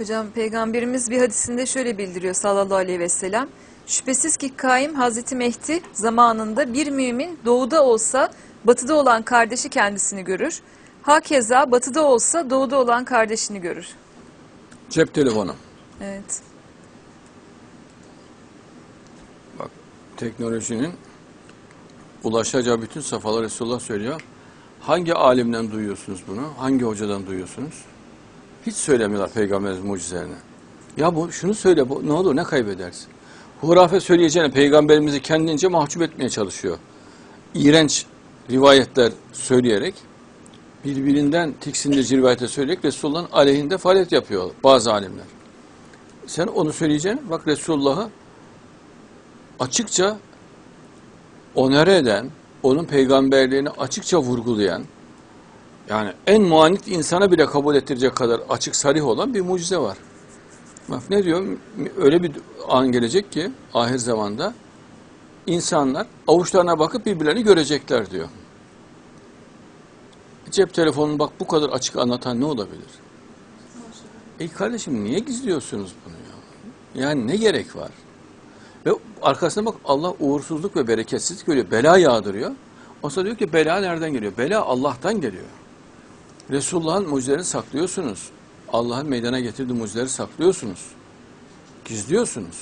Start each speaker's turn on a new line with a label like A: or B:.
A: Hocam peygamberimiz bir hadisinde şöyle bildiriyor sallallahu aleyhi ve sellem. Şüphesiz ki kaim Hazreti Mehdi zamanında bir mümin doğuda olsa batıda olan kardeşi kendisini görür. Hakeza batıda olsa doğuda olan kardeşini görür.
B: Cep telefonu.
A: Evet.
B: Bak teknolojinin ulaşacağı bütün safhaları Resulullah söylüyor. Hangi alimden duyuyorsunuz bunu? Hangi hocadan duyuyorsunuz? Hiç söylemiyorlar peygamberimiz mucizelerini. Ya bu şunu söyle bu ne olur ne kaybedersin? Hurafe söyleyeceğine peygamberimizi kendince mahcup etmeye çalışıyor. İğrenç rivayetler söyleyerek birbirinden tiksindirici rivayetler söyleyerek Resulullah'ın aleyhinde faaliyet yapıyor bazı alimler. Sen onu söyleyeceksin. Bak Resulullah'ı açıkça onere eden, onun peygamberliğini açıkça vurgulayan, yani en muanit insana bile kabul ettirecek kadar açık sarih olan bir mucize var. Bak ne diyor? Öyle bir an gelecek ki ahir zamanda insanlar avuçlarına bakıp birbirlerini görecekler diyor. Cep telefonunu bak bu kadar açık anlatan ne olabilir? Ey kardeşim niye gizliyorsunuz bunu ya? Yani ne gerek var? Ve arkasına bak Allah uğursuzluk ve bereketsizlik görüyor. Bela yağdırıyor. O diyor ki bela nereden geliyor? Bela Allah'tan geliyor. Resulullah'ın mucizelerini saklıyorsunuz. Allah'ın meydana getirdiği mucizeleri saklıyorsunuz. Gizliyorsunuz.